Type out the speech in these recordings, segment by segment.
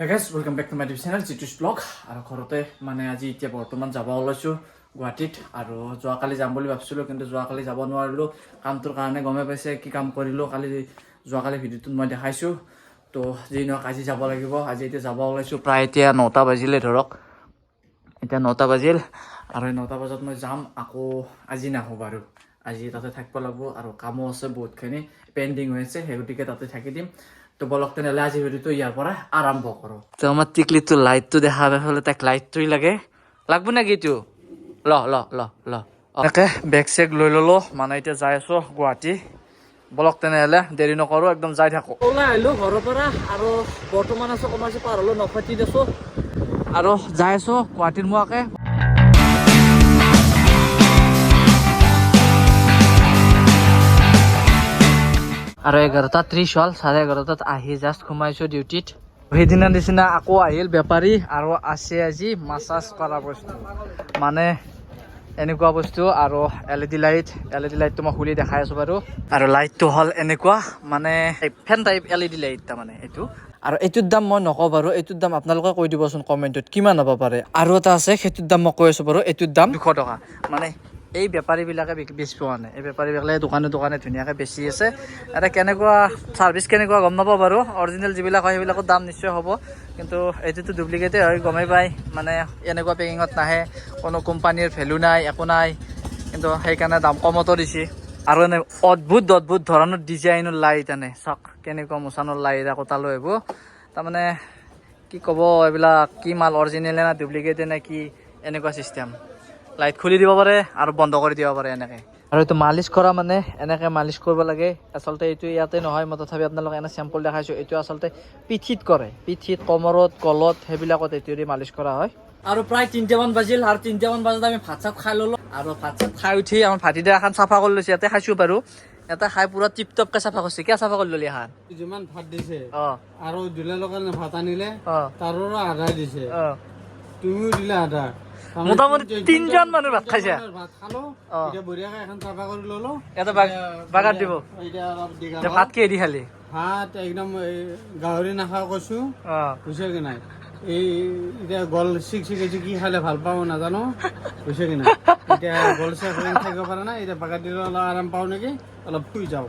Guys welcome back to my YouTube channel Jitu's blog আৰু ঘৰতে মানে আজি এতিয়া বৰ্তমান যাব ওলাইছোঁ গুৱাহাটীত। আৰু যোৱাকালি যাম বুলি ভাবিছিলোঁ, কিন্তু যোৱাকালি যাব নোৱাৰিলোঁ। কামটোৰ কাৰণে গমে পাইছে কি কাম কৰিলোঁ। কালি যোৱাকালি ভিডিঅ'টোত মই দেখাইছোঁ। তো যি নহওক, আজি যাব লাগিব। আজি এতিয়া যাব ওলাইছোঁ, প্ৰায় এতিয়া নটা বাজিলে ধৰক। এতিয়া নটা বাজিল। আৰু এই নটা বজাত মই যাম, আকৌ আজি নাহোঁ বাৰু। আজি তাতে থাকিব লাগিব। আৰু কামো আছে বহুতখিনি। পেণ্ডিং হৈ আছে, সেই গতিকে তাতে থাকি দিম। তো বলক তেনেহ'লে আজি ভিডিঅ'টো ইয়াৰ পৰা আৰম্ভ কৰোঁ। তো আমাৰ টিকলিটো লাইটটো দেখা পালে তাক লাইটটোই লাগে। লাগব নেকি এইটো? ল ল ল ল। এনেকে বেগ চেগ লৈ ল'লো মানে এতিয়া যাই আছোঁ গুৱাহাটী। বলক তেনেহ'লে দেৰি নকৰোঁ একদম যাই থাকোঁ। ওলাই আহিলোঁ ঘৰৰ পৰা আৰু বৰ্তমান আছোঁ কমাৰ্চি পাৰ হ'লোঁ নফাটিত আছোঁ আৰু যাই আছোঁ গুৱাহাটীৰ মোৱাকে। আৰু এঘাৰটা ত্ৰিছ হ'ল চাৰে এঘাৰটাত আহি জাষ্ট সোমাইছোঁ ডিউটিত সেইদিনা নিচিনা আকৌ আহিল বেপাৰী আৰু আছে আজি মাছাজ কৰা বস্তু। মানে এনেকুৱা বস্তু আৰু L E D light L E D লাইটটো মই খুলি দেখাই আছোঁ বাৰু। আৰু লাইটটো হ'ল এনেকুৱা মানে fan type L E D light তাৰমানে এইটো। আৰু এইটোৰ দাম মই নকওঁ বাৰু এইটোৰ দাম আপোনালোকে কৈ দিবচোন কমেণ্টত কিমান হ'ব পাৰে। আৰু এটা আছে সেইটোৰ দাম মই কৈ আছোঁ বাৰু এইটোৰ দাম দুশ টকা। মানে এই বেপাৰীবিলাকে পোৱা নাই। এই বেপাৰীবিলাকে দোকানে দোকানে ধুনীয়াকৈ বেচি আছে। এতিয়া কেনেকুৱা ছাৰ্ভিচ কেনেকুৱা গম নাপাওঁ বাৰু। অৰিজিনেল যিবিলাক হয়, সেইবিলাকৰ দাম নিশ্চয় হ'ব। কিন্তু এইটোতো ডুপ্লিকেটেই হয়, গমেই পায় মানে এনেকুৱা পেকিঙত নাহে, কোনো কোম্পানীৰ ভেলু নাই, একো নাই। কিন্তু সেইকাৰণে দাম কমতো দিছে। আৰু এনে অদ্ভুত অদ্ভুত ধৰণৰ ডিজাইনৰ লাইট আনে। চাওক, কেনেকুৱা মোচানৰ লাইট আকৌ তালৈ আহিব। তাৰমানে কি ক'ব এইবিলাক, কি মাল অৰিজিনেলে না ডুপ্লিকেটে নে কি, এনেকুৱা চিষ্টেম লাইট খুলি দিব পাৰে আৰু বন্ধ কৰি দিব পাৰে এনেকে। আৰু এইটো মালিচ কৰা মানে এনেকে মালিচ কৰিব লাগে। আচলতে এইটো ইয়াতে নহয় মই তথাপি আপোনালোকক এনে চেম্পল দেখাইছোঁ। এইটো আচলতে পিঠিত কৰে। পিঠিত কমৰত গলত সেইবিলাকত এইটো দি মালিচ কৰা হয়। আৰু প্ৰায় তিনিটামান বাজিল। আৰু তিনিটামান বজাত আমি ভাত চাত খাই ল'লোঁ। আৰু ভাত চাত খাই উঠি আমাৰ ভাতিদা এখন চাফা কৰি লৈছে। ইয়াতে খাইছোঁ বাৰু। এটা খাই পুৰা টিপ টপকে চাফা কৰিছে। কিয় চাফা কৰি ল'লি এখন যিমান ভাত দিছে। অঁ। আৰু দুলালৰ কাৰণে ভাত আনিলে। তাৰো আধা দিছে। অঁ। তুমিও দিলা আধা মোটামুটি তিনজন মানুহ ভাত খাইছে। ভাত খালো। অ। এতিয়া বঢ়িয়াকে এখন চাফা কৰি ললো। ইয়াতে বাগ- দিব। ভাত কিহে দি খালি? ভাত একদম এই গাহৰি নাখাওঁ কৈছো। বুজিছে কি নাই? এই এতিয়া গল চিক চিকেছি কি খালে ভালো পাওঁ নাজানো। বুজিছে কি নাই? এতিয়া গল চেক থাকিব পৰা নাই। এতিয়া বাগাত দিলে অলপ আৰাম পাওঁ নেকি? অলপ শুই যাওঁ।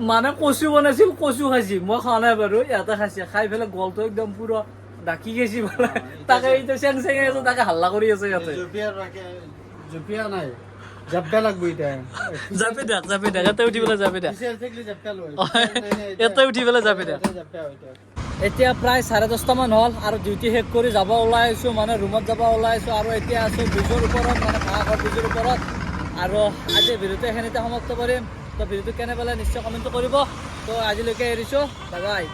মানে কচু বনাইছিল কচু খাইছি। মই খোৱা নাই বাৰু ইয়াতে খাইছে। খাই পেলাই গলটো একদম পুৰা ডাকি গেছি বোলে। তাকে এতিয়া চেং চেং আছে তাকে হাল্লা কৰি আছে ইয়াতে। জুপিয়াৰ বাকে জুপিয়া নাই। জাপটা লাগবো এতিয়া। দেখ দেখ উঠি পেলাই দেখ উঠি পেলাই দেখ প্ৰায় চাৰে দহটামান হ'ল আৰু ডিউটি শেষ কৰি যাব ওলাই আহিছোঁ মানে ৰুমত যাব ওলাই আহিছোঁ আৰু এতিয়া আছোঁ ব্ৰিজৰ ওপৰত মানে ভাড়াঘৰ ব্ৰিজৰ ওপৰত। আৰু আজি ভিডিঅ'টো এইখিনিতে সমাপ্ত কৰিম। তো ভিডিঅ'টো কেনে পালে নিশ্চয় কমেণ্টটো কৰিব। তো আজিলৈকে এৰিছোঁ বাই বাই